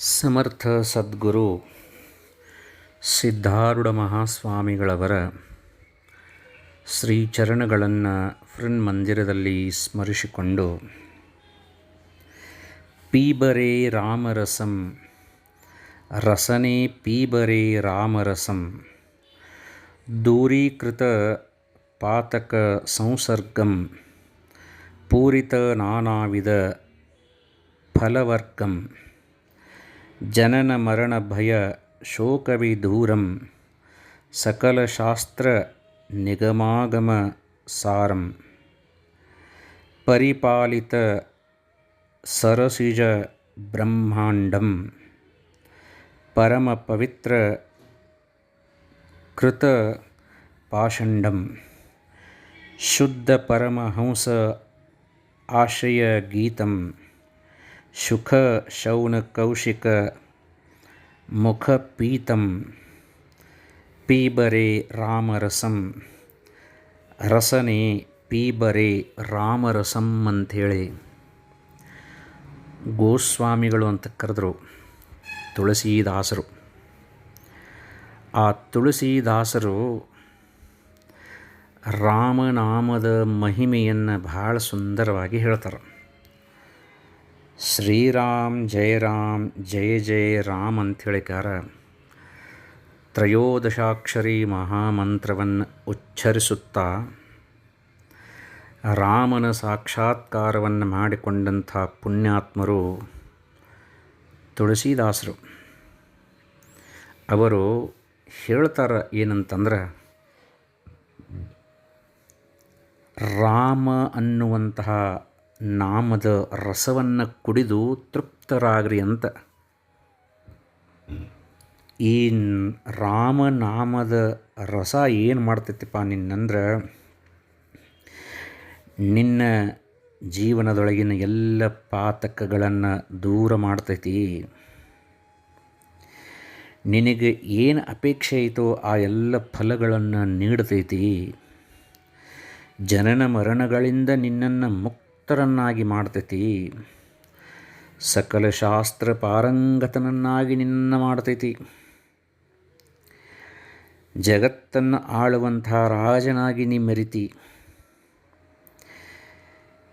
ಸಮರ್ಥ ಸದ್ಗುರು ಸಿದ್ಧಾರೂಢ ಮಹಾಸ್ವಾಮಿಗಳವರ ಶ್ರೀಚರಣಗಳನ್ನು ಮಂದಿರದಲ್ಲಿ ಸ್ಮರಿಸಿಕೊಂಡು, ಪೀಬರೇ ರಾಮರಸಂ, ರಸನೆ ಪೀಬರೇ ರಾಮರಸಂ, ದೂರೀಕೃತ ಪಾತಕ ಸಂಸರ್ಗಂ, ಪೂರಿತ ನಾನಾವಿಧ ಫಲವರ್ಗಂ जननमरणभयशोकविदूरं सकलशास्त्रनिगमागमसारं परिपालितसरसिजब्रह्माण्डं परमपवित्रकृतपाषण्डं शुद्धपरमहंस आश्रयगीतं ಶುಖ ಶೌನ ಕೌಶಿಕ ಮುಖಪೀತಂ ಪೀಬರೆ ರಾಮರಸಂ ರಸನೆ ಪೀಬರೆ ರಾಮರಸಂ ಅಂಥೇಳಿ ಗೋಸ್ವಾಮಿಗಳು ಅಂತ ಕರೆದರು ತುಳಸೀದಾಸರು। ಆ ತುಳಸೀದಾಸರು ರಾಮನಾಮದ ಮಹಿಮೆಯನ್ನು ಭಾಳ ಸುಂದರವಾಗಿ ಹೇಳ್ತಾರೆ। ಶ್ರೀರಾಮ್, ಜಯ ರಾಮ್, ಜಯ ಜಯ ರಾಮ್ ಅಂಥೇಳಿಕಾರ ತ್ರಯೋದಶಾಕ್ಷರಿ ಮಹಾಮಂತ್ರವನ್ನು ಉಚ್ಚರಿಸುತ್ತಾ, ರಾಮನ ಸಾಕ್ಷಾತ್ಕಾರವನ್ನು ಮಾಡಿಕೊಂಡಂಥ ಪುಣ್ಯಾತ್ಮರು ತುಳಸಿದಾಸರು. ಅವರು ಹೇಳ್ತಾರೆ ಏನಂತಂದ್ರೆ, ರಾಮ ಅನ್ನುವಂತಹ ನಾಮದ ರಸವನ್ನು ಕುಡಿದು ತೃಪ್ತರಾಗ್ರಿ ಅಂತ. ಈ ರಾಮನಾಮದ ರಸ ಏನು ಮಾಡ್ತೈತಿಪ್ಪ ನಿನ್ನಂದ್ರೆ, ನಿನ್ನ ಜೀವನದೊಳಗಿನ ಎಲ್ಲ ಪಾತಕಗಳನ್ನು ದೂರ ಮಾಡ್ತೈತಿ. ನಿನಗೆ ಏನು ಅಪೇಕ್ಷೆ ಐತೋ ಆ ಎಲ್ಲ ಫಲಗಳನ್ನು ನೀಡ್ತೈತಿ. ಜನನ ಮರಣಗಳಿಂದ ನಿನ್ನನ್ನು ಮುಕ್ತರನ್ನಾಗಿ ಮಾಡ್ತೈತಿ. ಸಕಲ ಶಾಸ್ತ್ರ ಪಾರಂಗತನನ್ನಾಗಿ ನಿನ್ನ ಮಾಡ್ತೈತಿ. ಜಗತ್ತನ್ನು ಆಳುವಂಥ ರಾಜನಾಗಿ ನಿಮ್ಮೆರಿತಿ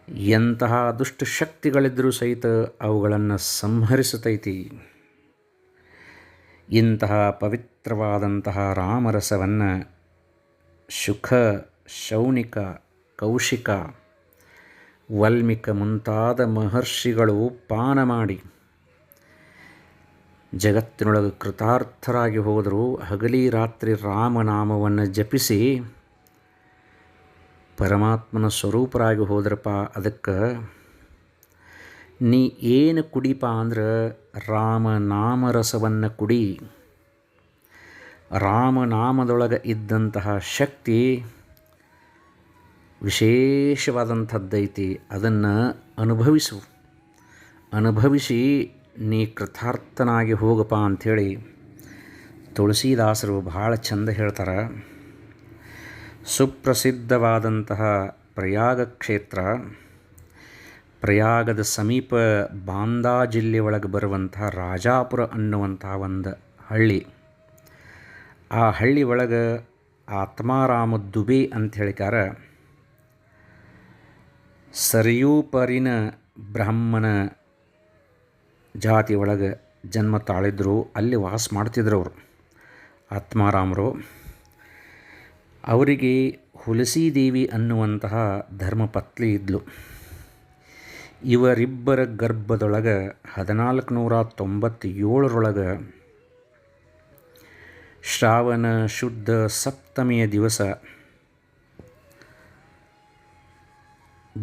ಮೆರಿತಿ. ಎಂತಹ ದುಷ್ಟ ಶಕ್ತಿಗಳಿದ್ದರೂ ಸಹಿತ ಅವುಗಳನ್ನು ಸಂಹರಿಸತೈತಿ. ಇಂತಹ ಪವಿತ್ರವಾದಂತಹ ರಾಮರಸವನ್ನು ಸುಖ, ಶೌನಿಕ, ಕೌಶಿಕ ವಲ್ಮಿಕ ಮುಂತಾದ ಮಹರ್ಷಿಗಳು ಪಾನ ಮಾಡಿ ಜಗತ್ತಿನೊಳಗೆ ಕೃತಾರ್ಥರಾಗಿ ಹೋದರೂ. ಹಗಲಿ ರಾತ್ರಿ ರಾಮನಾಮವನ್ನು ಜಪಿಸಿ ಪರಮಾತ್ಮನ ಸ್ವರೂಪರಾಗಿ ಹೋದ್ರಪ್ಪ. ಅದಕ್ಕೆ ನೀ ಏನು ಕುಡಿಪ ಅಂದ್ರೆ ರಾಮನಾಮರಸವನ್ನು ಕುಡಿ. ರಾಮನಾಮದೊಳಗೆ ಇದ್ದಂತಹ ಶಕ್ತಿ ವಿಶೇಷವಾದಂಥದ್ದೈತಿ. ಅದನ್ನು ಅನುಭವಿಸು. ಅನುಭವಿಸಿ ನೀ ಕೃತಾರ್ಥನಾಗಿ ಹೋಗಪ್ಪ ಅಂಥೇಳಿ ತುಳಸಿದಾಸರು ಭಾಳ ಚಂದ ಹೇಳ್ತಾರೆ. ಸುಪ್ರಸಿದ್ಧವಾದಂತಹ ಪ್ರಯಾಗ ಕ್ಷೇತ್ರ, ಪ್ರಯಾಗದ ಸಮೀಪ ಬಾಂದಾ ಜಿಲ್ಲೆ ಒಳಗೆ ಬರುವಂತಹ ರಾಜಾಪುರ ಅನ್ನುವಂತಹ ಒಂದು ಹಳ್ಳಿ. ಆ ಹಳ್ಳಿ ಒಳಗೆ ಆತ್ಮಾರಾಮ ದುಬೆ ಅಂತ ಹೇಳಿಕಾರ ಸರಿಯೂಪರಿನ ಬ್ರಾಹ್ಮಣ ಜಾತಿ ಒಳಗೆ ಜನ್ಮ ತಾಳಿದ್ರು, ಅಲ್ಲಿ ವಾಸ ಮಾಡ್ತಿದ್ರು ಅವರು. ಆತ್ಮಾರಾಮರು. ಅವರಿಗೆ ಹುಲಸೀದೇವಿ ಅನ್ನುವಂತಹ ಧರ್ಮಪತ್ನಿ ಇದ್ಲು. ಇವರಿಬ್ಬರ ಗರ್ಭದೊಳಗೆ ಹದಿನಾಲ್ಕು ನೂರ ತೊಂಬತ್ತೇಳರೊಳಗೆ ಶ್ರಾವಣ ಶುದ್ಧ ಸಪ್ತಮಿಯ ದಿವಸ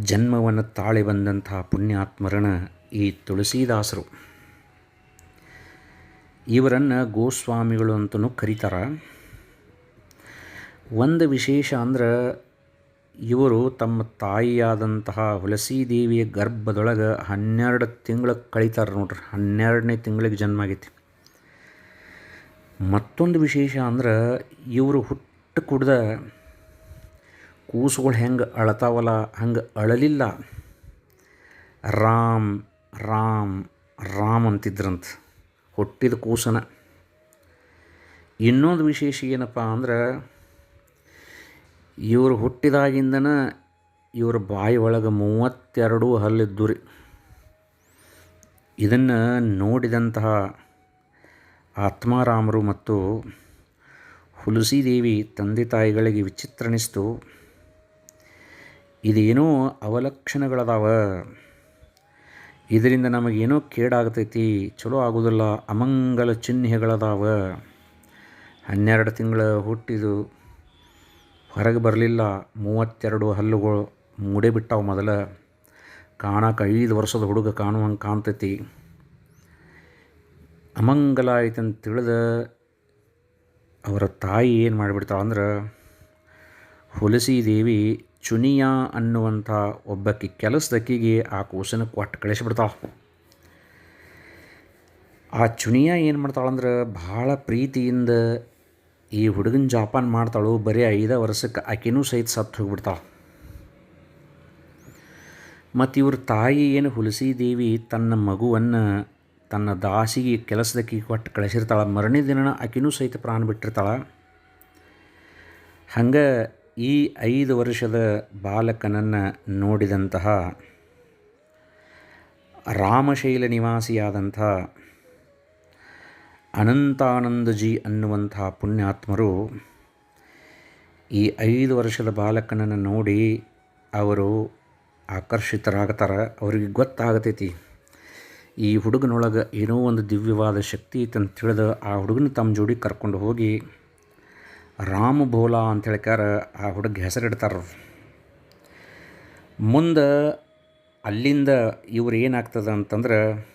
ಜನ್ಮವನ್ನು ತಾಳಿ ಬಂದಂತಹ ಪುಣ್ಯಾತ್ಮರಣ ಈ ತುಳಸಿದಾಸರು. ಇವರನ್ನು ಗೋಸ್ವಾಮಿಗಳು ಅಂತಲೂ ಕರೀತಾರ. ಒಂದು ವಿಶೇಷ ಅಂದ್ರೆ ಇವರು ತಮ್ಮ ತಾಯಿಯಾದಂತಹ ಹುಲಸೀದೇವಿಯ ಗರ್ಭದೊಳಗೆ ಹನ್ನೆರಡು ತಿಂಗಳು ಕಳೀತಾರೆ ನೋಡ್ರಿ, ಹನ್ನೆರಡನೇ ತಿಂಗಳಿಗೆ ಜನ್ಮ ಆಗೈತಿ. ಮತ್ತೊಂದು ವಿಶೇಷ ಅಂದ್ರೆ ಇವರು ಹುಟ್ಟು ಕುಡ್ದ ಕೂಸುಗಳು ಹೆಂಗೆ ಅಳತಾವಲ್ಲ ಹಂಗೆ ಅಳಲಿಲ್ಲ. ರಾಮ್ ರಾಮ್ ರಾಮ್ ಅಂತಿದ್ರಂತ ಹುಟ್ಟಿದ ಕೂಸನ. ಇನ್ನೊಂದು ವಿಶೇಷ ಏನಪ್ಪ ಅಂದ್ರೆ, ಇವರು ಹುಟ್ಟಿದಾಗಿಂದನ ಇವ್ರ ಬಾಯಿ ಒಳಗೆ ಮೂವತ್ತೆರಡು ಹಲ್ಲಿದ್ದು ರೀ. ಇದನ್ನು ನೋಡಿದಂತಹ ಆತ್ಮಾರಾಮರು ಮತ್ತು ಹುಲಸಿದೇವಿ ತಂದೆ ತಾಯಿಗಳಿಗೆ ವಿಚಿತ್ರನಿಸ್ತು ಇದೇನೋ ಅವಲಕ್ಷಣಗಳದಾವ. ಇದರಿಂದ ನಮಗೇನೋ ಕೇಡಾಗ್ತೈತಿ, ಚಲೋ ಆಗೋದಿಲ್ಲ, ಅಮಂಗಲ ಚಿಹ್ನೆಗಳದಾವ. ಹನ್ನೆರಡು ತಿಂಗಳ ಹುಟ್ಟಿದು, ಹೊರಗೆ ಬರಲಿಲ್ಲ, ಮೂವತ್ತೆರಡು ಹಲ್ಲುಗಳು ಮೂಡೇ ಬಿಟ್ಟಾವ ಮೊದಲ. ಕಾಣಕ್ಕೆ ಐದು ವರ್ಷದ ಹುಡುಗ ಕಾಣುವಂಗೆ ಕಾಣ್ತೈತಿ. ಅಮಂಗಲ ಐತಂತ ತಿಳಿದ ಅವರ ತಾಯಿ ಏನು ಮಾಡಿಬಿಡ್ತಾಳೆ ಅಂದ್ರೆ ಹುಲಸಿ ದೇವಿ ಚುನಿಯಾ ಅನ್ನುವಂಥ ಒಬ್ಬಕ್ಕೆ ಕೆಲಸದಕ್ಕಿಗೆ ಆ ಕೂಸನ್ನು ಕೊಟ್ಟು ಕಳಿಸಿಬಿಡ್ತಾಳೆ. ಆ ಚುನಿಯಾ ಏನು ಮಾಡ್ತಾಳಂದ್ರೆ ಭಾಳ ಪ್ರೀತಿಯಿಂದ ಈ ಹುಡುಗನ ಜಾಪಾನ್ ಮಾಡ್ತಾಳು. ಬರೀ ಐದು ವರ್ಷಕ್ಕೆ ಆಕೆನೂ ಸಹಿತ ಸತ್ತು ಹೋಗ್ಬಿಡ್ತಾಳೆ. ಮತ್ತು ಇವ್ರ ತಾಯಿ ಏನು ಹುಲಸಿ ದೇವಿ ತನ್ನ ಮಗುವನ್ನು ತನ್ನ ದಾಸಿಗೆ ಕೆಲಸದಕ್ಕೆ ಕೊಟ್ಟು ಕಳಿಸಿರ್ತಾಳೆ. ಮರನೇ ದಿನ ಆಕೆನೂ ಸಹಿತ ಪ್ರಾಣ ಬಿಟ್ಟಿರ್ತಾಳೆ. ಹಂಗೆ ಈ ಐದು ವರ್ಷದ ಬಾಲಕನನ್ನು ನೋಡಿದಂತಹ ರಾಮಶೈಲ ನಿವಾಸಿಯಾದಂಥ ಅನಂತಾನಂದಜಿ ಅನ್ನುವಂಥ ಪುಣ್ಯಾತ್ಮರು ಈ ಐದು ವರ್ಷದ ಬಾಲಕನನ್ನು ನೋಡಿ ಅವರು ಆಕರ್ಷಿತರಾಗ್ತಾರೆ. ಅವರಿಗೆ ಗೊತ್ತಾಗತೈತಿ, ಈ ಹುಡುಗನೊಳಗೆ ಏನೋ ಒಂದು ದಿವ್ಯವಾದ ಶಕ್ತಿ ಇತ್ತಂತ ತಿಳಿದು ಆ ಹುಡುಗನ ತಮ್ಮ ಜೋಡಿ ಕರ್ಕೊಂಡು ಹೋಗಿ ರಾಮ ಭೋಲಾ ಅಂತ ಹೇಳ್ಕಾರ ಆ ಹುಡುಗ ಹೆಸರಿಡ್ತಾರ ಮುಂದೆ ಅಲ್ಲಿಂದ ಇವ್ರು ಏನಾಗ್ತದೆ ಅಂತಂದ್ರೆ,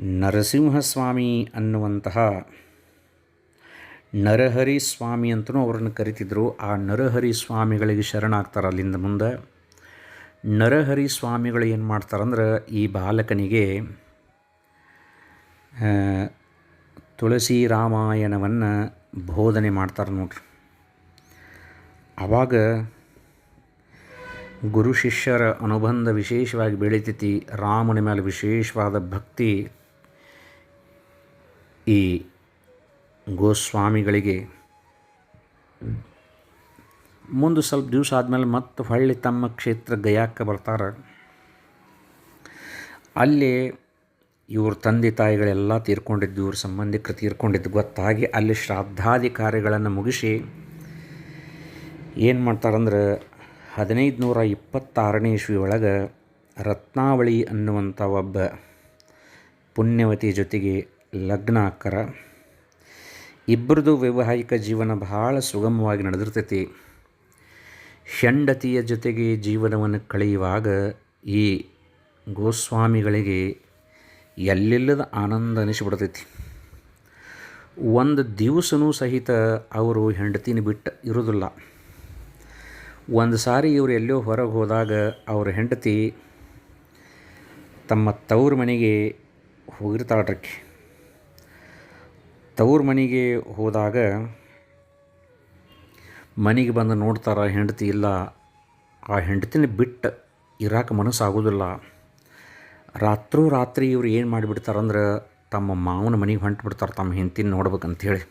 ನರಸಿಂಹಸ್ವಾಮಿ ಅನ್ನುವಂತಹ ನರಹರಿ ಸ್ವಾಮಿ ಅಂತಲೂ ಅವ್ರನ್ನ ಕರಿತಿದ್ರು. ಆ ನರಹರಿ ಸ್ವಾಮಿಗಳಿಗೆ ಶರಣಾಗ್ತಾರೆ ಅಲ್ಲಿಂದ ಮುಂದೆ. ನರಹರಿ ಸ್ವಾಮಿಗಳು ಏನು ಮಾಡ್ತಾರಂದ್ರೆ, ಈ ಬಾಲಕನಿಗೆ ತುಳಸಿ ರಾಮಾಯಣವನ್ನು ಬೋಧನೆ ಮಾಡ್ತಾರೆ ನೋಡ್ರಿ. ಆವಾಗ ಗುರು ಶಿಷ್ಯರ ಅನುಬಂಧ ವಿಶೇಷವಾಗಿ ಬೆಳೀತೈತಿ. ರಾಮನ ಮೇಲೆ ವಿಶೇಷವಾದ ಭಕ್ತಿ ಈ ಗೋಸ್ವಾಮಿಗಳಿಗೆ. ಮುಂದೆ ಸ್ವಲ್ಪ ದಿವಸ ಆದಮೇಲೆ ಮತ್ತೆ ಹೊಳ್ಳಿ ತಮ್ಮ ಕ್ಷೇತ್ರ ಗಯಾಕ್ಕೆ ಬರ್ತಾರೆ. ಅಲ್ಲಿ ಇವ್ರ ತಂದೆ ತಾಯಿಗಳೆಲ್ಲ ತೀರ್ಕೊಂಡಿದ್ದು, ಇವ್ರ ಸಂಬಂಧಿಕರು ತೀರ್ಕೊಂಡಿದ್ದು ಗೊತ್ತಾಗಿ ಅಲ್ಲಿ ಶ್ರಾದ್ದಾದಿ ಕಾರ್ಯಗಳನ್ನು ಮುಗಿಸಿ ಏನು ಮಾಡ್ತಾರಂದ್ರೆ ಹದಿನೈದು ನೂರ ಇಪ್ಪತ್ತಾರನೇ ಇಸ್ವಿ ಒಳಗೆ ರತ್ನಾವಳಿ ಅನ್ನುವಂಥ ಒಬ್ಬ ಪುಣ್ಯವತಿ ಜೊತೆಗೆ ಲಗ್ನ ಆಕ್ಕರ. ಇಬ್ಬರದು ವೈವಾಹಿಕ ಜೀವನ ಬಹಳ ಸುಗಮವಾಗಿ ನಡೆದಿರ್ತೈತಿ. ಹೆಂಡತಿಯ ಜೊತೆಗೆ ಜೀವನವನ್ನು ಕಳೆಯುವಾಗ ಈ ಗೋಸ್ವಾಮಿಗಳಿಗೆ ಎಲ್ಲಿಲ್ಲದ ಆನಂದ ಅನಿಸಿಬಿಡ್ತೈತಿ. ಒಂದು ದಿವಸನೂ ಸಹಿತ ಅವರು ಹೆಂಡತಿನ ಬಿಟ್ಟು ಇರೋದಿಲ್ಲ. ಒಂದು ಸಾರಿ ಇವರು ಎಲ್ಲೋ ಹೊರಗೆ ಹೋದಾಗ ಅವ್ರ ಹೆಂಡತಿ ತಮ್ಮ ತವ್ರ ಮನೆಗೆ ಹೋಗಿರ್ತಾಳ್ರಕ್ಕೆ ತವ್ರ ಮನೆಗೆ ಹೋದಾಗ ಮನೆಗೆ ಬಂದು ನೋಡ್ತಾರೆ, ಹೆಂಡತಿ ಇಲ್ಲ, ಆ ಹೆಂಡತಿನ ಬಿಟ್ಟು ಇರಾಕ ಮನಸ್ಸಾಗೋದಿಲ್ಲ. ರಾತ್ರೋ ರಾತ್ರಿ ಇವ್ರು ಏನು ಮಾಡಿಬಿಡ್ತಾರಂದ್ರೆ ತಮ್ಮ ಮಾವನ ಮನೆಗೆ ಹೊಂಟು ಬಿಡ್ತಾರೆ ತಮ್ಮ ಹೆಂಡತಿನ ನೋಡ್ಬೇಕಂಥೇಳಿ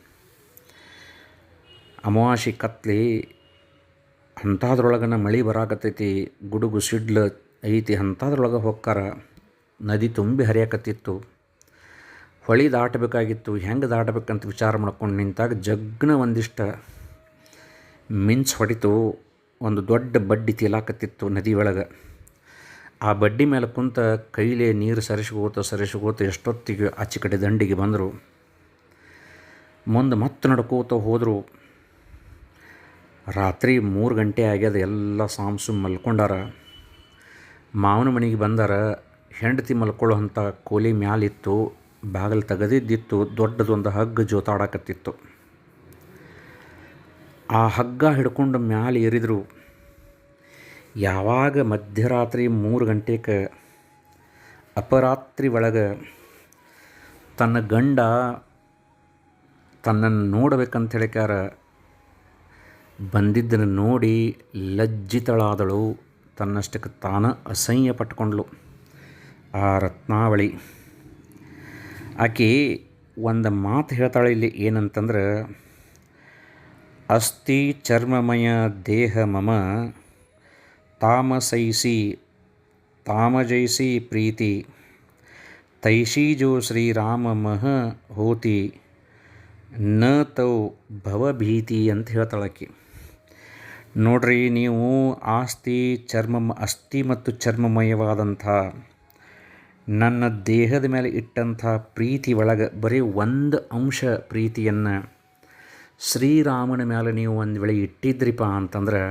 ಅಮಾವಾಸ್ಯೆ ಕತ್ಲಿ ಅಂಥದ್ರೊಳಗನ ಮಳೆ ಬರಾಕತ್ತೈತಿ, ಗುಡುಗು ಸಿಡ್ಲು ಐತಿ, ಅಂಥದ್ರೊಳಗೆ ಹೊಕ್ಕಾರ ನದಿ ತುಂಬಿ ಹರಿಯಾಕತ್ತಿತ್ತು. ಹೊಳಿ ದಾಟಬೇಕಾಗಿತ್ತು, ಹೆಂಗೆ ದಾಟಬೇಕಂತ ವಿಚಾರ ಮಾಡ್ಕೊಂಡು ನಿಂತಾಗ ಜಗ್ನ ಒಂದಿಷ್ಟು ಮಿಂಚು ಹೊಡಿತು, ಒಂದು ದೊಡ್ಡ ಬಡ್ಡಿ ತೇಲಾಕತ್ತಿತ್ತು ನದಿ ಒಳಗೆ. ಆ ಬಡ್ಡಿ ಮೇಲೆ ಕುಂತ ಕೈಲೇ ನೀರು ಸರಿಸ್ಕೋತ ಸರಿಸ್ಕೋತ ಎಷ್ಟೊತ್ತಿಗೆ ಆಚೆ ಕಡೆ ದಂಡಿಗೆ ಬಂದರು. ಮುಂದೆ ಮತ್ತೆ ನಡ್ಕೋತ ಹೋದರು. ರಾತ್ರಿ ಮೂರು ಗಂಟೆ ಆಗ್ಯದ, ಎಲ್ಲ ಸಾಂಸು ಮಲ್ಕೊಂಡಾರ. ಮಾವನ ಮನೆಗೆ ಬಂದಾರ, ಹೆಂಡತಿ ಮಲ್ಕೊಳ್ಳೋ ಅಂಥ ಕೋಲಿ ಮ್ಯಾಲಿತ್ತು, ಬಾಗಿಲು ತೆಗೆದಿದ್ದಿತ್ತು, ದೊಡ್ಡದೊಂದು ಹಗ್ಗ ಜೋತಾಡಕತ್ತಿತ್ತು. ಆ ಹಗ್ಗ ಹಿಡ್ಕೊಂಡು ಮ್ಯಾಲೆ ಏರಿದ್ರು. ಯಾವಾಗ ಮಧ್ಯರಾತ್ರಿ ಮೂರು ಗಂಟೆಗೆ ಅಪರಾತ್ರಿ ಒಳಗೆ ತನ್ನ ಗಂಡ ತನ್ನನ್ನು ನೋಡಬೇಕಂತ ಹೇಳಿಕಾರ ಬಂದಿದ್ದನ್ನು ನೋಡಿ ಲಜ್ಜಿತಳಾದಳು. ತನ್ನಷ್ಟಕ್ಕೆ ತಾನ ಅಸಹ್ಯ ಪಟ್ಕೊಂಡ್ಳು ಆ ರತ್ನಾವಳಿ. ಆಕೆ ಒಂದು ಮಾತು ಹೇಳ್ತಾಳೆ ಇಲ್ಲಿ ಏನಂತಂದ್ರೆ, ಅಸ್ಥಿ ಚರ್ಮಮಯ ದೇಹ ಮಮ ತಾಮಸೈಸಿ, ತಾಮಜೈಸಿ ಪ್ರೀತಿ, ತೈಷೀಜೋ ಶ್ರೀರಾಮ ಮಹ ಹೋತಿ, ನ ತೌ ಭವಭೀತಿ ಅಂತ ಹೇಳ್ತಾಳಕಿ ನೋಡ್ರಿ, ನೀವು ಆಸ್ತಿ ಚರ್ಮ ಅಸ್ಥಿ ಮತ್ತು ಚರ್ಮಮಯವಾದಂಥ, ನನ್ನ ದೇಹದ ಮೇಲೆ ಇಟ್ಟಂಥ ಪ್ರೀತಿ ಒಳಗೆ ಬರೀ ಒಂದು ಅಂಶ ಪ್ರೀತಿಯನ್ನು ಶ್ರೀರಾಮನ ಮೇಲೆ ನೀವು ಒಂದು ವೇಳೆ ಇಟ್ಟಿದ್ರಿಪ್ಪ ಅಂತಂದ್ರೆ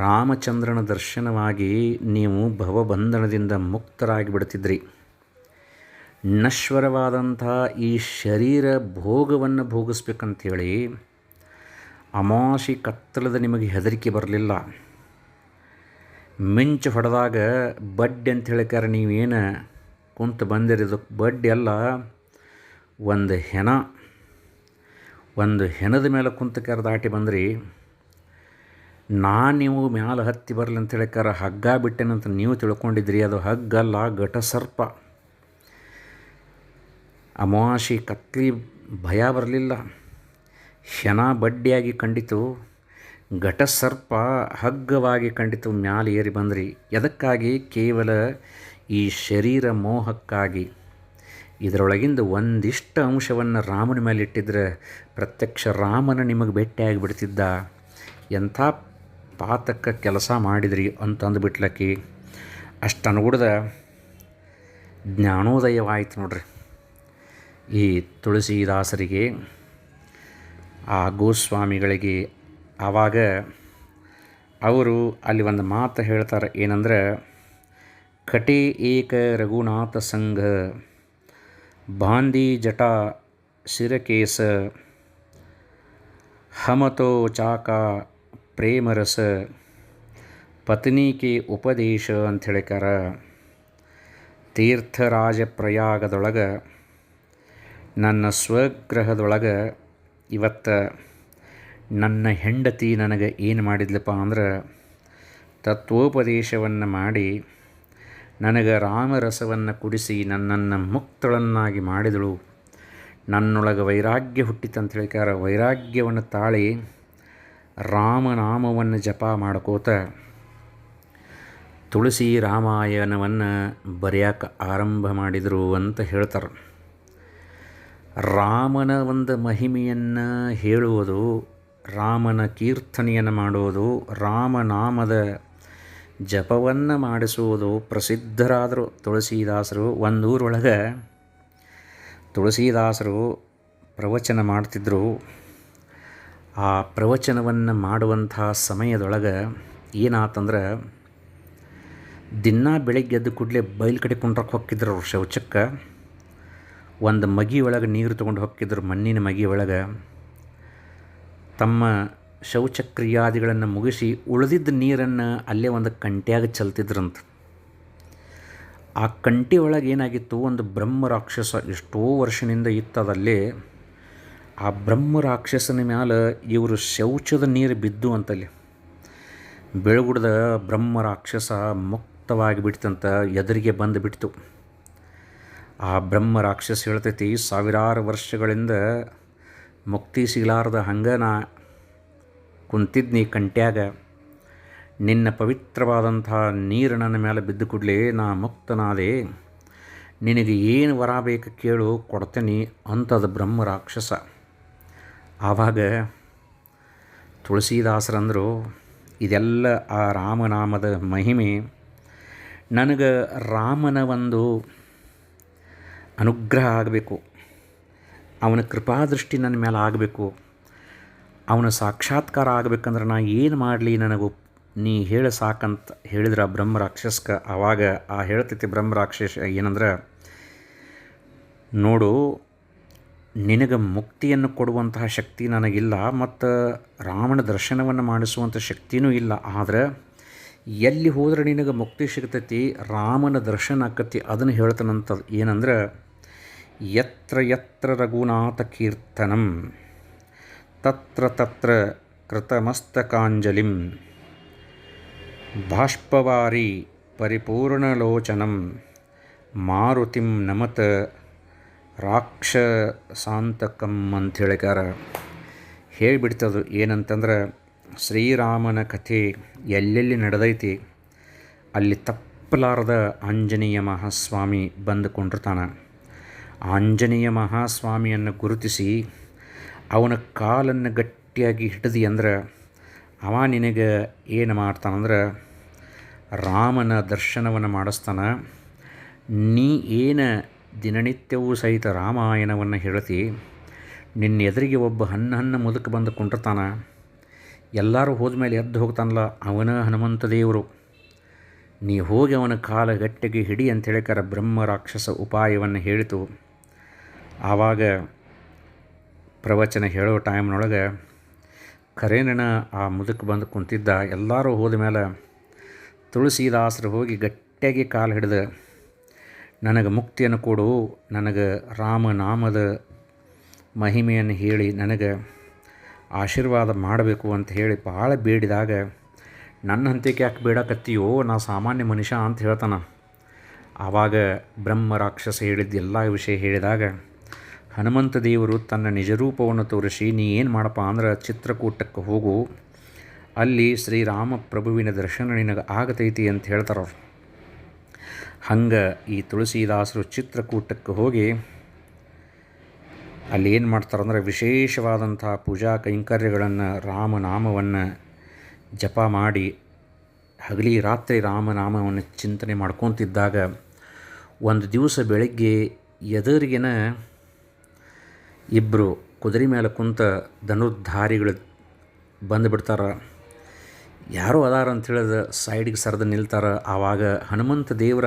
ರಾಮಚಂದ್ರನ ದರ್ಶನವಾಗಿ ನೀವು ಭವಬಂಧನದಿಂದ ಮುಕ್ತರಾಗಿ ಬಿಡ್ತಿದ್ರಿ ನಶ್ವರವಾದಂಥ ಈ ಶರೀರ ಭೋಗವನ್ನು ಭೋಗಿಸ್ಬೇಕಂಥೇಳಿ ಅಮಾವಾಸಿ ಕತ್ತಲದ ನಿಮಗೆ ಹೆದರಿಕೆ ಬರಲಿಲ್ಲ. ಮಿಂಚು ಹೊಡೆದಾಗ ಬಡ್ಡಿ ಅಂತ ಹೇಳಿಕಾರೆ ನೀವೇನು ಕುಂತು ಬಂದಿರೋದು ಬಡ್ಡಿ ಅಲ್ಲ, ಒಂದು ಹೆಣ, ಒಂದು ಹೆಣದ ಮೇಲೆ ಕುಂತಕಾರ ದಾಟಿ ಬಂದ್ರಿ. ನಾನು ನೀವು ಮ್ಯಾಲೆ ಹತ್ತಿ ಬರಲಿ ಅಂತ ಹೇಳಿಕಾರ ಹಗ್ಗ ಬಿಟ್ಟೇನಂತ ನೀವು ತಿಳ್ಕೊಂಡಿದ್ರಿ, ಅದು ಹಗ್ಗಲ್ಲ ಘಟಸರ್ಪ. ಅಮಾವಾಸಿ ಕತ್ಲಿ ಭಯ ಬರಲಿಲ್ಲ. ಶನ ಬಡ್ಡಿಯಾಗಿ ಕಂಡಿತು, ಘಟಸರ್ಪ ಹಗ್ಗವಾಗಿ ಕಂಡಿತು, ಮ್ಯಾಲೆ ಏರಿ ಬಂದ್ರಿ. ಎದಕ್ಕಾಗಿ? ಕೇವಲ ಈ ಶರೀರ ಮೋಹಕ್ಕಾಗಿ. ಇದರೊಳಗಿಂದ ಒಂದಿಷ್ಟು ಅಂಶವನ್ನು ರಾಮನ ಮೇಲೆ ಇಟ್ಟಿದ್ರೆ ಪ್ರತ್ಯಕ್ಷ ರಾಮನ ನಿಮಗೆ ಭೇಟಿಯಾಗಿ ಬಿಡ್ತಿದ್ದ. ಎಂಥ ಪಾತಕ ಕೆಲಸ ಮಾಡಿದ್ರಿ ಅಂತಂದು ಬಿಟ್ಲಕ್ಕಿ ಅಷ್ಟು ಅನುಗುಡ್ದ ಜ್ಞಾನೋದಯವಾಯಿತು ನೋಡ್ರಿ. ಈ ತುಳಸಿದಾಸರಿಗೆ, ಆ ಗೋಸ್ವಾಮಿಗಳಿಗೆ ಆವಾಗ ಅವರು ಅಲ್ಲಿ ಒಂದು ಮಾತು ಹೇಳ್ತಾರೆ ಏನಂದ್ರೆ, ಕಟಿ ಏಕ ರಘುನಾಥ ಸಂಘ ಬಾಂದಿ ಜಟ ಶಿರಕೇಸ ಹಮತೋ ಚಾಕ ಪ್ರೇಮರಸ ಪತ್ನಿಕೆ ಉಪದೇಶ ಅಂತ ಹೇಳಿಕಾರ ತೀರ್ಥರಾಜ ಪ್ರಯಾಗದೊಳಗೆ ನನ್ನ ಸ್ವಗ್ರಹದೊಳಗೆ ಇವತ್ತು ನನ್ನ ಹೆಂಡತಿ ನನಗೆ ಏನು ಮಾಡಿದ್ಲಪ್ಪ ಅಂದ್ರೆ ತತ್ವೋಪದೇಶವನ್ನು ಮಾಡಿ ನನಗೆ ರಾಮರಸವನ್ನು ಕುಡಿಸಿ ನನ್ನನ್ನು ಮುಕ್ತಳನ್ನಾಗಿ ಮಾಡಿದಳು. ನನ್ನೊಳಗೆ ವೈರಾಗ್ಯ ಹುಟ್ಟಿತಂತ ಹೇಳಿಕಾರ ವೈರಾಗ್ಯವನ್ನು ತಾಳಿ ರಾಮನಾಮವನ್ನು ಜಪ ಮಾಡ್ಕೋತ ತುಳಸಿ ರಾಮಾಯಣವನ್ನು ಬರೆಯಕ್ಕೆ ಆರಂಭ ಮಾಡಿದರು ಅಂತ ಹೇಳ್ತಾರೆ. ರಾಮನ ಒಂದು ಮಹಿಮೆಯನ್ನು ಹೇಳುವುದು, ರಾಮನ ಕೀರ್ತನೆಯನ್ನು ಮಾಡುವುದು ರಾಮನಾಮದ ಜಪವನ್ನು ಮಾಡಿಸುವುದು ಪ್ರಸಿದ್ಧರಾದರು ತುಳಸಿದಾಸರು. ಒಂದೂರೊಳಗೆ ತುಳಸಿದಾಸರು ಪ್ರವಚನ ಮಾಡ್ತಿದ್ದರು ಆ ಪ್ರವಚನವನ್ನು ಮಾಡುವಂಥ ಸಮಯದೊಳಗೆ ಏನಾತಂದ್ರೆ ದಿನ ಬೆಳಗ್ಗೆ ಎದ್ದು ಕೂಡಲೇ ಬಯಲು ಕಡೆ ಕುಂಡ್ರಕ್ಕೆ ಹೊಕ್ಕಿದ್ರು ಅವ್ರು ಶೌಚಕ್ಕೆ. ಒಂದು ಮಗಿ ಒಳಗೆ ನೀರು ತೊಗೊಂಡು ಹೊಕ್ಕಿದ್ರು ಮಣ್ಣಿನ ಮಗಿ ಒಳಗೆ. ತಮ್ಮ ಶೌಚಕ್ರಿಯಾದಿಗಳನ್ನು ಮುಗಿಸಿ ಉಳಿದಿದ್ದ ನೀರನ್ನು ಅಲ್ಲೇ ಒಂದು ಕಂಟ್ಯಾಗ ಚಲ್ತಿದ್ರಂತ. ಆ ಕಂಟಿ ಒಳಗೆ ಏನಾಗಿತ್ತು, ಒಂದು ಬ್ರಹ್ಮ ರಾಕ್ಷಸ ಎಷ್ಟೋ ವರ್ಷದಿಂದ ಇತ್ತದಲ್ಲಿ ಆ ಬ್ರಹ್ಮ ರಾಕ್ಷಸನ ಮ್ಯಾಲೆ ಇವರು ಶೌಚದ ನೀರು ಬಿದ್ದು ಅಂತಲ್ಲಿ. ಬೆಳಗುಡದ ಬ್ರಹ್ಮ ರಾಕ್ಷಸ ಮುಕ್ತವಾಗಿ ಬಿಡ್ತಂತ ಎದುರಿಗೆ ಬಂದು ಬಿಡ್ತು. ಆ ಬ್ರಹ್ಮ ರಾಕ್ಷಸ ಹೇಳ್ತೈತಿ, ಸಾವಿರಾರು ವರ್ಷಗಳಿಂದ ಮುಕ್ತಿ ಸಿಗಲಾರ್ದ ಹಂಗೆ ನಾ ಕುಂತಿದ್ನಿ ಕಂಟ್ಯಾಗ. ನಿನ್ನ ಪವಿತ್ರವಾದಂಥ ನೀರು ನನ್ನ ಮೇಲೆ ಬಿದ್ದು ಕೂಡಲೇ ನಾ ಮುಕ್ತನಾದೆ. ನಿನಗೆ ಏನು ವರ ಬೇಕು ಕೇಳು, ಕೊಡ್ತೇನೆ ಅಂಥದ್ದು ಬ್ರಹ್ಮ ರಾಕ್ಷಸ. ಆವಾಗ ತುಳಸಿದಾಸರಂದರು, ಇದೆಲ್ಲ ಆ ರಾಮನಾಮದ ಮಹಿಮೆ. ನನಗೆ ರಾಮನ ಒಂದು ಅನುಗ್ರಹ ಆಗಬೇಕು. ಅವನ ಕೃಪಾದೃಷ್ಟಿ ನನ್ನ ಮೇಲೆ ಆಗಬೇಕು. ಅವನ ಸಾಕ್ಷಾತ್ಕಾರ ಆಗಬೇಕಂದ್ರೆ ನಾ ಏನು ಮಾಡಲಿ ನನಗೆ? ನೀ ಹೇಳ ಸಾಕಂತ ಹೇಳಿದ್ರೆ ಬ್ರಹ್ಮ ರಾಕ್ಷಸ್ಕ ಆವಾಗ ಆ ಹೇಳ್ತೈತಿ ಬ್ರಹ್ಮ ರಾಕ್ಷಸ ಏನಂದ್ರೆ, ನೋಡು ನಿನಗೆ ಮುಕ್ತಿಯನ್ನು ಕೊಡುವಂತಹ ಶಕ್ತಿ ನನಗಿಲ್ಲ, ಮತ್ತು ರಾಮನ ದರ್ಶನವನ್ನು ಮಾಡಿಸುವಂಥ ಶಕ್ತಿನೂ ಇಲ್ಲ. ಆದರೆ ಎಲ್ಲಿ ಹೋದ್ರೆ ನಿನಗೆ ಮುಕ್ತಿ ಸಿಗ್ತೈತಿ, ರಾಮನ ದರ್ಶನ ಆಕತಿ. ಅದನ್ನು ಹೇಳ್ತಾನಂಥದ್ದು ಏನಂದ್ರೆ, ಯತ್ರ ಯತ್ರ ರಘುನಾಥ ಕೀರ್ತನಂ, ತತ್ರ ತತ್ರ ಕೃತಮಸ್ತಕಾಂಜಲಿಂ, ಬಾಷ್ಪವಾರಿ ಪರಿಪೂರ್ಣಲೋಚನಂ, ಮಾರುತಿಂ ನಮತ ರಾಕ್ಷಸಾಂತಕಂ ಅಂತ ಹೇಳಿಕಾರ ಹೇಳಿಬಿಡ್ತದು ಏನಂತಂದ್ರೆ ಶ್ರೀರಾಮನ ಕಥೆ ಎಲ್ಲೆಲ್ಲಿ ನಡೆದೈತಿ, ಅಲ್ಲಿ ತಪ್ಪಲಾರದ ಆಂಜನೇಯ ಮಹಾಸ್ವಾಮಿ ಬಂದುಕೊಂಡಿರ್ತಾನೆ. ಆಂಜನೇಯ ಮಹಾಸ್ವಾಮಿಯನ್ನು ಗುರುತಿಸಿ ಅವನ ಕಾಲನ್ನು ಗಟ್ಟಿಯಾಗಿ ಹಿಡಿದು ಅಂದ್ರೆ ಅವ ನಿನಗೆ ಏನು ಮಾಡ್ತಾನಂದ್ರೆ ರಾಮನ ದರ್ಶನವನ್ನು ಮಾಡಿಸ್ತಾನ. ನೀ ಏನು ದಿನನಿತ್ಯವೂ ಸಹಿತ ರಾಮಾಯಣವನ್ನು ಹೇಳ್ತಿ ನಿನ್ನ ಎದುರಿಗೆ ಒಬ್ಬ ಹಣ್ಣು ಹಣ್ಣು ಮುದುಕ ಬಂದು ಕುಂಟಿರ್ತಾನೆ ಎಲ್ಲರೂ ಹೋದ್ಮೇಲೆ ಎದ್ದು ಹೋಗ್ತಾನಲ್ಲ, ಅವನ ಹನುಮಂತ ದೇವರು. ನೀ ಹೋಗಿ ಅವನ ಕಾಲ ಗಟ್ಟಿಗೆ ಹಿಡಿ ಅಂತ ಹೇಳಿಕಾರ ಬ್ರಹ್ಮ ರಾಕ್ಷಸ ಉಪಾಯವನ್ನು ಹೇಳಿತು. ಆವಾಗ ಪ್ರವಚನ ಹೇಳೋ ಟೈಮ್ನೊಳಗೆ ಖರೇನನ ಆ ಮುದುಕ ಬಂದು ಕುಂತಿದ್ದ. ಎಲ್ಲರೂ ಹೋದ ಮೇಲೆ ತುಳಸಿದಾಸರು ಹೋಗಿ ಗಟ್ಟಿಯಾಗಿ ಕಾಲು ಹಿಡಿದು. ನನಗೆ ಮುಕ್ತಿಯನ್ನು ಕೊಡು. ನನಗೆ ರಾಮನಾಮದ ಮಹಿಮೆಯನ್ನು ಹೇಳಿ ನನಗೆ ಆಶೀರ್ವಾದ ಮಾಡಬೇಕು ಅಂತ ಹೇಳಿ ಭಾಳ ಬೇಡಿದಾಗ ನನ್ನ ಹಂತಕ್ಕೆ ಯಾಕೆ ಬೇಡಕತ್ತೀಯೋ? ನಾ ಸಾಮಾನ್ಯ ಮನುಷ್ಯ ಅಂತ ಹೇಳ್ತಾನೆ. ಆವಾಗ ಬ್ರಹ್ಮ ರಾಕ್ಷಸ ಹೇಳಿದ್ದ ಎಲ್ಲ ವಿಷಯ ಹೇಳಿದಾಗ ಹನುಮಂತ ದೇವರು ತನ್ನ ನಿಜರೂಪವನ್ನು ತೋರಿಸಿ, ನೀ ಏನು ಮಾಡಪ್ಪ ಅಂದ್ರೆ ಚಿತ್ರಕೂಟಕ್ಕೆ ಹೋಗು. ಅಲ್ಲಿ ಶ್ರೀರಾಮ ಪ್ರಭುವಿನ ದರ್ಶನ ನಿನಗೆ ಆಗತೈತಿ ಅಂತ ಹೇಳ್ತಾರೆ ಅವ್ರು. ಹಂಗೆ ಈ ತುಳಸಿದಾಸರು ಚಿತ್ರಕೂಟಕ್ಕೆ ಹೋಗಿ ಅಲ್ಲಿ ಏನು ಮಾಡ್ತಾರಂದ್ರೆ ವಿಶೇಷವಾದಂಥ ಪೂಜಾ ಕೈಂಕರ್ಯಗಳನ್ನು, ರಾಮನಾಮವನ್ನು ಜಪ ಮಾಡಿ ಹಗಲಿ ರಾತ್ರಿ ರಾಮನಾಮವನ್ನು ಚಿಂತನೆ ಮಾಡ್ಕೊತಿದ್ದಾಗ ಒಂದು ದಿವಸ ಬೆಳಗ್ಗೆ ಎದುರಿಗಿನ ಇಬ್ಬರು ಕುದುರೆ ಮೇಲೆ ಕುಂತ ಧನುರ್ಧಾರಿಗಳು ಬಂದುಬಿಡ್ತಾರೆ ಯಾರೋ ಅದಾರ ಅಂತ ಹೇಳಿದ ಸೈಡಿಗೆ ಸರಿದು ನಿಲ್ತಾರ. ಆವಾಗ ಹನುಮಂತ ದೇವರ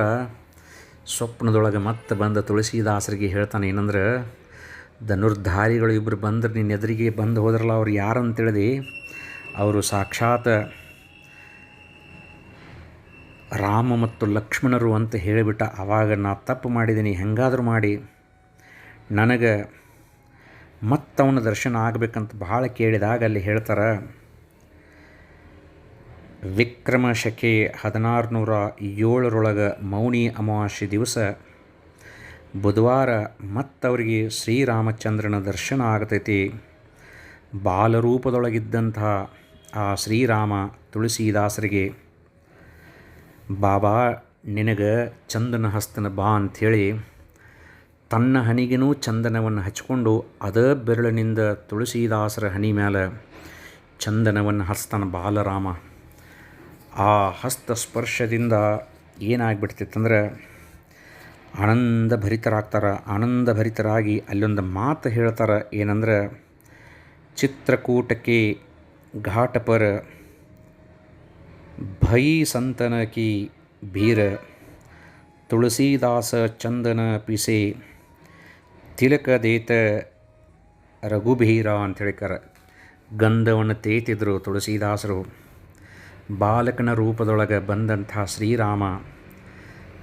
ಸ್ವಪ್ನದೊಳಗೆ ಮತ್ತೆ ಬಂದ ತುಳಸಿದಾಸರಿಗೆ ಹೇಳ್ತಾನೆ, ಏನಂದ್ರೆ, ಧನುರ್ಧಾರಿಗಳು ಇಬ್ಬರು ಬಂದ್ರೆ ನಿನ್ನ ಎದುರಿಗೆ ಬಂದು ಹೋದ್ರಲ್ಲ, ಅವ್ರು ಯಾರು ಅಂತೇಳಿದು ಅವರು ಸಾಕ್ಷಾತ್ ರಾಮ ಮತ್ತು ಲಕ್ಷ್ಮಣರು ಅಂತ ಹೇಳಿಬಿಟ್ಟ. ಆವಾಗ ನಾ ತಪ್ಪು ಮಾಡಿದ್ದೀನಿ ಹೆಂಗಾದರೂ ಮಾಡಿ. ನನಗೆ ಮತ್ತವನ ದರ್ಶನ ಆಗಬೇಕಂತ ಭಾಳ ಕೇಳಿದಾಗ ಅಲ್ಲಿ ಹೇಳ್ತಾರೆ ವಿಕ್ರಮ ಶಕೆ ಹದಿನಾರು ನೂರ ಏಳರೊಳಗೆ ಮೌನಿ ಅಮಾವಾಸ್ಯೆ ದಿವಸ ಬುಧವಾರ ಮತ್ತವರಿಗೆ ಶ್ರೀರಾಮಚಂದ್ರನ ದರ್ಶನ ಆಗತೈತಿ. ಬಾಲರೂಪದೊಳಗಿದ್ದಂತಹ ಆ ಶ್ರೀರಾಮ ತುಳಸಿದಾಸರಿಗೆ, ಬಾಬಾ, ನಿನಗೆ ಚಂದನ ಹಸ್ತನ ಬಾ ಅಂಥೇಳಿ ತನ್ನ ಹನಿಗೆನೂ ಚಂದನವನ್ನು ಹಚ್ಕೊಂಡು ಅದ ಬೆರಳಿನಿಂದ ತುಳಸಿದಾಸರ ಹನಿ ಮೇಲೆ ಚಂದನವನ್ನು ಹಸ್ತನ ಬಾಲರಾಮ. ಆ ಹಸ್ತ ಸ್ಪರ್ಶದಿಂದ ಏನಾಗ್ಬಿಡ್ತಿತ್ತಂದ್ರೆ ಆನಂದ ಭರಿತರಾಗ್ತಾರೆ, ಆನಂದ ಭರಿತರಾಗಿ ಅಲ್ಲೊಂದು ಮಾತು ಹೇಳ್ತಾರೆ, ಏನಂದ್ರೆ ಚಿತ್ರಕೂಟಕ್ಕೆ ಘಾಟಪರ ಭೈ ಸಂತನ ಕಿ ಬೀರ, ತುಳಸಿದಾಸ ಚಂದನ ಪಿಸೆ, ತಿಲಕ ದೇತ ರಘುಬೀರ ಅಂತೇಳಿಕಾರ ಗಂಧವನ್ನು ತೇತಿದ್ರು ತುಳಸಿದಾಸರು. ಬಾಲಕನ ರೂಪದೊಳಗೆ ಬಂದಂತಹ ಶ್ರೀರಾಮ,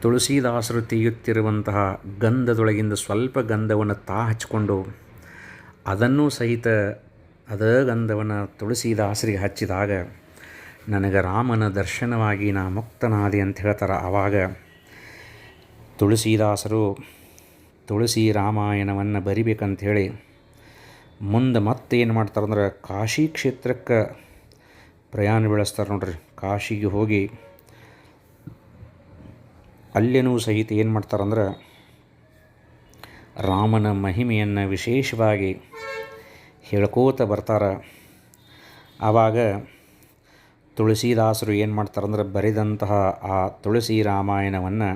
ತುಳಸಿದಾಸರು ತೀಯುತ್ತಿರುವಂತಹ ಗಂಧದೊಳಗಿಂದ ಸ್ವಲ್ಪ ಗಂಧವನ್ನು ತಾ ಹಚ್ಚಿಕೊಂಡು ಅದನ್ನೂ ಸಹಿತ ಅದ ಗಂಧವನ್ನು ತುಳಸಿದಾಸರಿಗೆ ಹಚ್ಚಿದಾಗ ನನಗೆ ರಾಮನ ದರ್ಶನವಾಗಿ ನಾ ಮುಕ್ತನಾದೆ ಅಂತ ಹೇಳ್ತಾರೆ ಆವಾಗ ತುಳಸಿದಾಸರು ತುಳಸಿ ರಾಮಾಯಣವನ್ನು ಬರಿಬೇಕಂಥೇಳಿ ಮುಂದೆ ಮತ್ತೆ ಏನು ಮಾಡ್ತಾರೆ ಅಂದ್ರೆ ಕಾಶಿ ಕ್ಷೇತ್ರಕ್ಕೆ ಪ್ರಯಾಣ ಬೆಳೆಸ್ತಾರೆ ನೋಡ್ರಿ. ಕಾಶಿಗೆ ಹೋಗಿ ಅಲ್ಲೇನೂ ಸಹಿತ ಏನು ಮಾಡ್ತಾರಂದ್ರೆ ರಾಮನ ಮಹಿಮೆಯನ್ನು ವಿಶೇಷವಾಗಿ ಹೇಳ್ಕೋತ ಬರ್ತಾರೆ. ಆವಾಗ ತುಳಸಿದಾಸರು ಏನು ಮಾಡ್ತಾರಂದ್ರೆ ಬರೆದಂತಹ ಆ ತುಳಸಿ ರಾಮಾಯಣವನ್ನು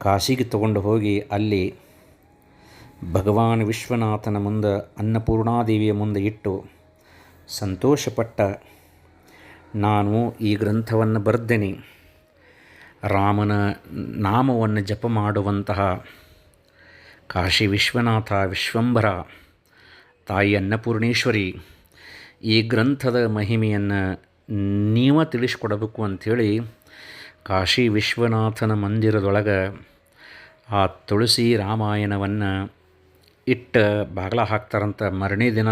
ಕಾಶಿಗೆ ತಗೊಂಡು ಹೋಗಿ ಅಲ್ಲಿ ಭಗವಾನ್ ವಿಶ್ವನಾಥನ ಮುಂದೆ ಅನ್ನಪೂರ್ಣಾದೇವಿಯ ಮುಂದೆ ಇಟ್ಟು ಸಂತೋಷಪಟ್ಟ. ನಾನು ಈ ಗ್ರಂಥವನ್ನು ಬರೆದೇನೆ. ರಾಮನ ನಾಮವನ್ನು ಜಪ ಮಾಡುವಂತಹ ಕಾಶಿ ವಿಶ್ವನಾಥ ವಿಶ್ವಂಭರ, ತಾಯಿ ಅನ್ನಪೂರ್ಣೇಶ್ವರಿ, ಈ ಗ್ರಂಥದ ಮಹಿಮೆಯನ್ನು ನೀವ ತಿಳಿಸ್ಕೊಡಬೇಕು ಅಂಥೇಳಿ ಕಾಶಿ ವಿಶ್ವನಾಥನ ಮಂದಿರದೊಳಗೆ ಆ ತುಳಸಿ ರಾಮಾಯಣವನ್ನು ಇಟ್ಟ ಬಾಗಿಲ ಹಾಕ್ತಾರಂಥ ಮರನೇ ದಿನ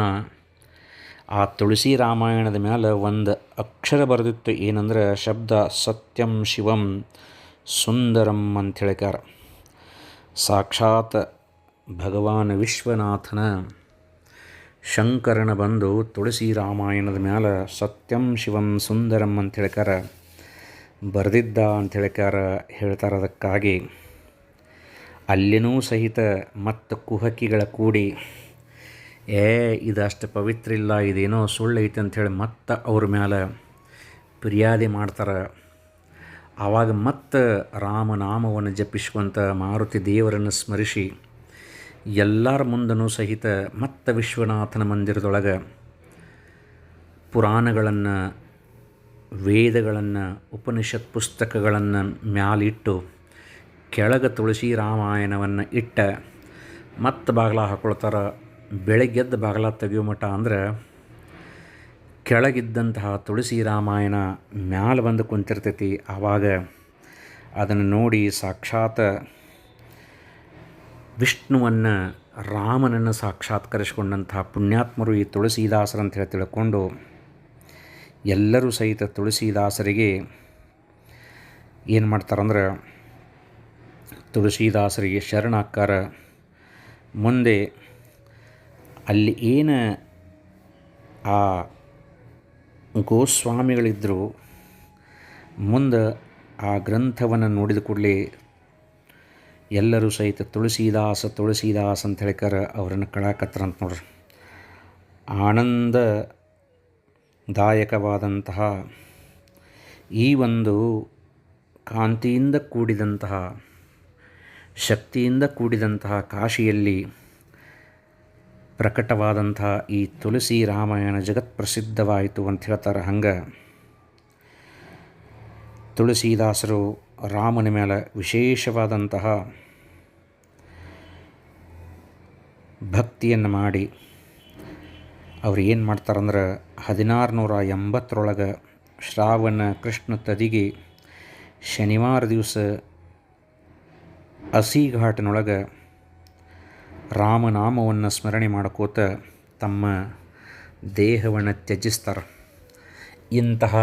ಆ ತುಳಸಿ ರಾಮಾಯಣದ ಮೇಲೆ ಒಂದು ಅಕ್ಷರ ಬರೆದಿತ್ತು. ಏನಂದ್ರೆ ಶಬ್ದ ಸತ್ಯಂ ಶಿವಂ ಸುಂದರಂ ಅಂತ ಹೇಳಿಕಾರ ಸಾಕ್ಷಾತ್ ಭಗವಾನ್ ವಿಶ್ವನಾಥನ ಶಂಕರನ ಬಂದು ತುಳಸಿ ರಾಮಾಯಣದ ಮೇಲೆ ಸತ್ಯಂ ಶಿವಂ ಸುಂದರಂ ಅಂತ ಹೇಳ್ಕಾರ ಬರೆದಿದ್ದ ಅಂತ ಹೇಳ್ಕಾರ ಹೇಳ್ತಾರೆ ಅದಕ್ಕಾಗಿ. ಅಲ್ಲಿನೂ ಸಹಿತ ಮತ್ತು ಕುಹಕಿಗಳ ಕೂಡಿ ಏ, ಇದಷ್ಟು ಪವಿತ್ರ ಇಲ್ಲ, ಇದೇನೋ ಸುಳ್ಳು ಐತೆ ಅಂಥೇಳಿ ಮತ್ತೆ ಅವ್ರ ಮ್ಯಾಲೆ ಫಿರ್ಯಾದಿ ಮಾಡ್ತಾರೆ. ಆವಾಗ ಮತ್ತೆ ರಾಮನಾಮವನ್ನು ಜಪಿಸುವಂಥ ಮಾರುತಿ ದೇವರನ್ನು ಸ್ಮರಿಸಿ ಎಲ್ಲರ ಮುಂದನೂ ಸಹಿತ ಮತ್ತೆ ವಿಶ್ವನಾಥನ ಮಂದಿರದೊಳಗೆ ಪುರಾಣಗಳನ್ನು, ವೇದಗಳನ್ನು, ಉಪನಿಷತ್ ಪುಸ್ತಕಗಳನ್ನು ಮ್ಯಾಲಿಟ್ಟು ಕೆಳಗೆ ತುಳಸಿ ರಾಮಾಯಣವನ್ನು ಇಟ್ಟ ಮತ್ತೆ ಬಾಗಿಲ ಹಾಕೊಳ್ತಾರೆ. ಬೆಳಗ್ಗೆದ್ದು ಬಾಗಲ ತೆಗೆಯೋ ಮಠ ಅಂದ್ರೆ ಕೆಳಗಿದ್ದಂತಹ ತುಳಸಿ ರಾಮಾಯಣ ಮ್ಯಾಲೆ ಬಂದು ಕುಂತಿರ್ತೈತಿ. ಆವಾಗ ಅದನ್ನು ನೋಡಿ ಸಾಕ್ಷಾತ್ ವಿಷ್ಣುವನ್ನು ರಾಮನನ್ನು ಸಾಕ್ಷಾತ್ಕರಿಸಿಕೊಂಡಂತಹ ಪುಣ್ಯಾತ್ಮರು ಈ ತುಳಸಿದಾಸರು ಅಂತ ಹೇಳಿ ತಿಳ್ಕೊಂಡು ಎಲ್ಲರೂ ಸಹಿತ ತುಳಸಿದಾಸರಿಗೆ ಏನು ಮಾಡ್ತಾರಂದ್ರೆ ತುಳಸಿದಾಸರಿಗೆ ಶರಣಾಕಾರ ಮುಂದೆ ಅಲ್ಲಿ ಏನು ಆ ಗೋಸ್ವಾಮಿಗಳಿದ್ದರು ಮುಂದೆ ಆ ಗ್ರಂಥವನ್ನು ನೋಡಿದ ಕೂಡಲೇ ಎಲ್ಲರೂ ಸಹಿತ ತುಳಸಿದಾಸ, ತುಳಸಿದಾಸ್ ಅಂತ ಹೇಳ್ಕಾರ ಅವರನ್ನು ಕಳಾಕತ್ರ ಅಂತ ನೋಡ್ರಿ. ಆನಂದದಾಯಕವಾದಂತಹ ಈ ಒಂದು ಕಾಂತಿಯಿಂದ ಕೂಡಿದಂತಹ, ಶಕ್ತಿಯಿಂದ ಕೂಡಿದಂತಹ ಕಾಶಿಯಲ್ಲಿ ಪ್ರಕಟವಾದಂತಹ ಈ ತುಳಸಿ ರಾಮಾಯಣ ಜಗತ್ಪ್ರಸಿದ್ಧವಾಯಿತು ಅಂತ ಹೇಳ್ತಾರೆ ಹಂಗೆ. ತುಳಸಿದಾಸರು ರಾಮನ ಮೇಲೆ ವಿಶೇಷವಾದಂತಹ ಭಕ್ತಿಯನ್ನು ಮಾಡಿ ಅವ್ರು ಏನು ಮಾಡ್ತಾರಂದ್ರೆ ಹದಿನಾರು ನೂರ ಎಂಬತ್ತರೊಳಗೆ ಶ್ರಾವಣ ಕೃಷ್ಣ ತದಿಗೆ ಶನಿವಾರ ದಿವಸ ಅಸಿಘಾಟಿನೊಳಗೆ ರಾಮನಾಮವನ್ನು ಸ್ಮರಣೆ ಮಾಡ್ಕೋತ ತಮ್ಮ ದೇಹವನ್ನು ತ್ಯಜಿಸ್ತಾರೆ. ಇಂತಹ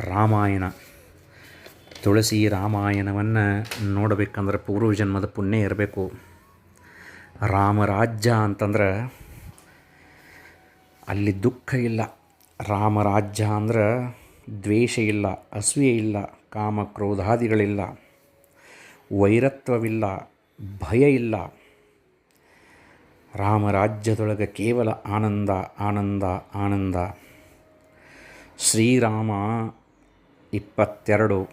ರಾಮಾಯಣ, ತುಳಸಿ ರಾಮಾಯಣವನ್ನು ನೋಡಬೇಕಂದ್ರೆ ಪೂರ್ವಜನ್ಮದ ಪುಣ್ಯ ಇರಬೇಕು. ರಾಮರಾಜ್ಯ ಅಂತಂದ್ರೆ ಅಲ್ಲಿ ದುಃಖ ಇಲ್ಲ. ರಾಮರಾಜ್ಯ ಅಂದ್ರೆ ದ್ವೇಷ ಇಲ್ಲ, ಅಸೂಯೆ ಇಲ್ಲ ಕಾಮ ಕ್ರೋಧಾದಿಗಳಿಲ್ಲ ವೈರತ್ವವಿಲ್ಲ, ಭಯ ಇಲ್ಲ. ರಾಮರಾಜ್ಯದೊಳಗೆ ಕೇವಲ ಆನಂದ ಆನಂದ ಆನಂದ. ಶ್ರೀರಾಮ ಇಪ್ಪತ್ತೆರಡು,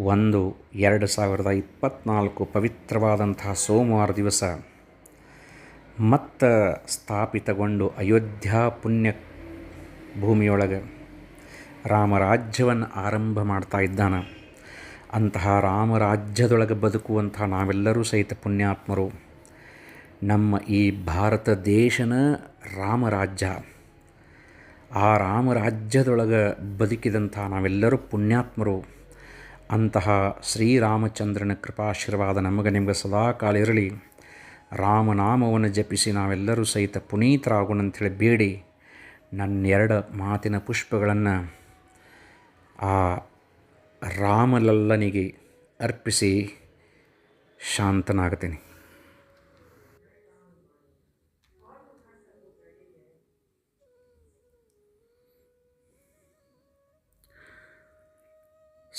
ಒಂದು, ಎರಡು ಸಾವಿರದ ಇಪ್ಪತ್ತ್ನಾಲ್ಕು ಪವಿತ್ರವಾದಂತಹ ಸೋಮವಾರ ದಿವಸ ಮತ್ತೆ ಸ್ಥಾಪಿತಗೊಂಡು ಅಯೋಧ್ಯ ಪುಣ್ಯ ಭೂಮಿಯೊಳಗೆ ರಾಮರಾಜ್ಯವನ್ನು ಆರಂಭ ಮಾಡ್ತಾ ಇದ್ದಾನೆ. ಅಂತಹ ರಾಮರಾಜ್ಯದೊಳಗೆ ಬದುಕುವಂತಹ ನಾವೆಲ್ಲರೂ ಸಹಿತ ಪುಣ್ಯಾತ್ಮರು. ನಮ್ಮ ಈ ಭಾರತ ದೇಶನ ರಾಮರಾಜ್ಯ. ಆ ರಾಮರಾಜ್ಯದೊಳಗೆ ಬದುಕಿದಂಥ ನಾವೆಲ್ಲರೂ ಪುಣ್ಯಾತ್ಮರು. ಅಂತಹ ಶ್ರೀರಾಮಚಂದ್ರನ ಕೃಪಾಶೀರ್ವಾದ ನಮಗೆ ನಿಮಗೆ ಸದಾ ಕಾಲ ಇರಲಿ. ರಾಮನಾಮವನ್ನು ಜಪಿಸಿ ನಾವೆಲ್ಲರೂ ಸಹಿತ ಪುನೀತರಾಗೋಣ ಅಂಥೇಳಿ ಬೇಡಿ. ನನ್ನೆರಡು ಮಾತಿನ ಪುಷ್ಪಗಳನ್ನು ಆ ರಾಮಲಲ್ಲನಿಗೆ ಅರ್ಪಿಸಿ ಶಾಂತನಾಗ್ತೀನಿ.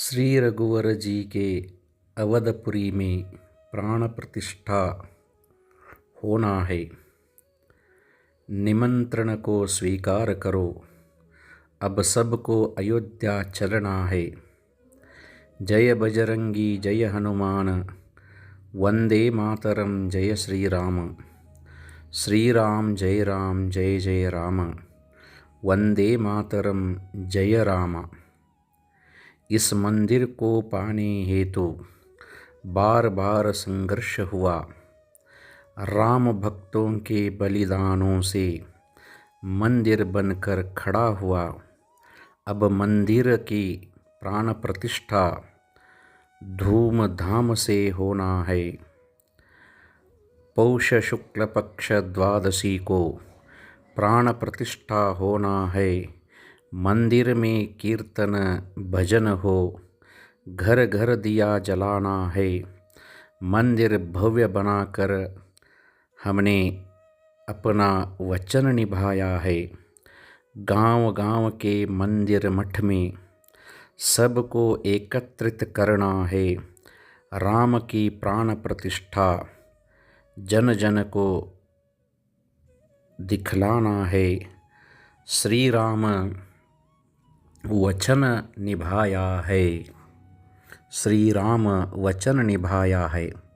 श्री रघुवर जी के अवधपुरी में प्राण प्रतिष्ठा होना है निमंत्रण को स्वीकार करो अब सबको अयोध्या चलना है जय बजरंगी जय हनुमान वंदे मातरम जय श्री राम श्री राम जय राम जय जय राम। वंदे मातरम जय राम इस मंदिर को पाने हेतु बार बार संघर्ष हुआ। राम भक्तों के बलिदानों से मंदिर बनकर खड़ा हुआ। अब मंदिर की प्राण प्रतिष्ठा धूमधाम से होना है। पौष शुक्ल पक्ष द्वादशी को प्राण प्रतिष्ठा होना है। मंदिर में कीर्तन, भजन हो, घर घर दिया जलाना है। मंदिर भव्य बनाकर हमने अपना वचन निभाया है। गाँव गाँव के मंदिर मठ में सबको एकत्रित करना है। राम की प्राण प्रतिष्ठा जन जन को दिखलाना है। श्री राम वचन निभाया है। श्री राम वचन निभाया है।